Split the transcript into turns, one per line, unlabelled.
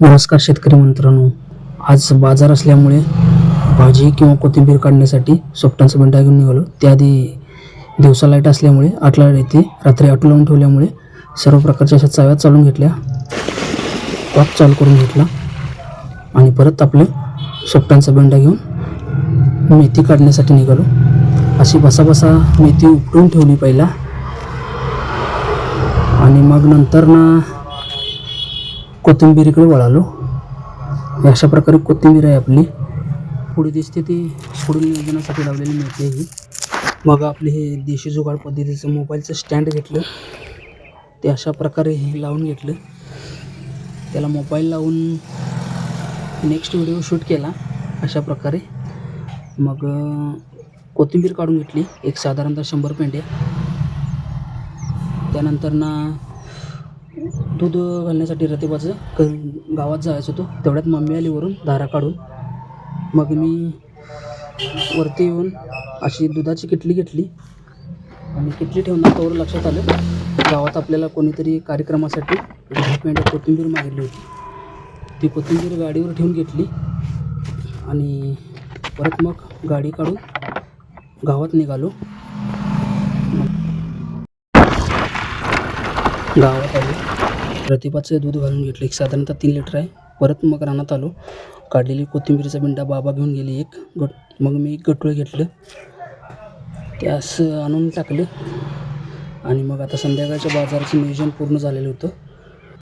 नमस्कार शेतकरी मित्रांनो. आज बाजार असल्यामुळे भाजी किंवा कोथिंबीर काढण्यासाठी सोपटांचा बिंडा घेऊन निघालो. त्याआधी दिवसा लाइट असल्यामुळे आटला येते. रात्री आटू लावून ठेवल्यामुळे सर्व प्रकारच्या अशा चाव्या चालून घेतल्या. त्यात चालू करून घेतला. आणि परत आपलं सोपटांचा बिंडा घेऊन मेथी काढण्यासाठी निघालो. अशी बसाबसा मेथी उपटून ठेवली पहिला. आणि मग नंतर ना कोथिंबीरीकडे वळालो. अशा प्रकारे कोथिंबीर आहे आपली. पुढे दिसते ती पुढील नियोजनासाठी लावलेली मिळते ही. मग आपले हे देशी जुगाड पद्धतीचं मोबाईलचं स्टँड घेतलं. ते अशा प्रकारे हे लावून घेतलं. त्याला मोबाईल लावून नेक्स्ट व्हिडिओ शूट केला. अशा प्रकारे. मग कोथिंबीर काढून घेतली. एक साधारणतः शंभर पेंड्या त्यानंतर ना दूध घालण्यासाठी रतिबाचं क गावात जायचं होतं. तेवढ्यात मम्मी आली वरून धारा काढून. मग मी वरती येऊन अशी दुधाची किटली घेतली. आणि किटली ठेवणार तोवर लक्षात आलं गावात आपल्याला कोणीतरी कार्यक्रमासाठी पेंट कोथिंबीर मागितली होती. ती कोथिंबीर गाडीवर ठेवून घेतली. आणि परत मग गाडी काढून गावात निघालो. गावात आलो. प्रतिभाचं दूध घालून घेतलं. एक साधारणतः तीन लिटर आहे. परत मग रानात आलो. काढलेली कोथिंबीरचा बिंडा बाबा घेऊन गेली. एक गट मग मी एक गटोळ घेतलं. ते असं आणून टाकलं. आणि मग आता संध्याकाळच्या बाजाराचं नियोजन पूर्ण झालेलं होतं.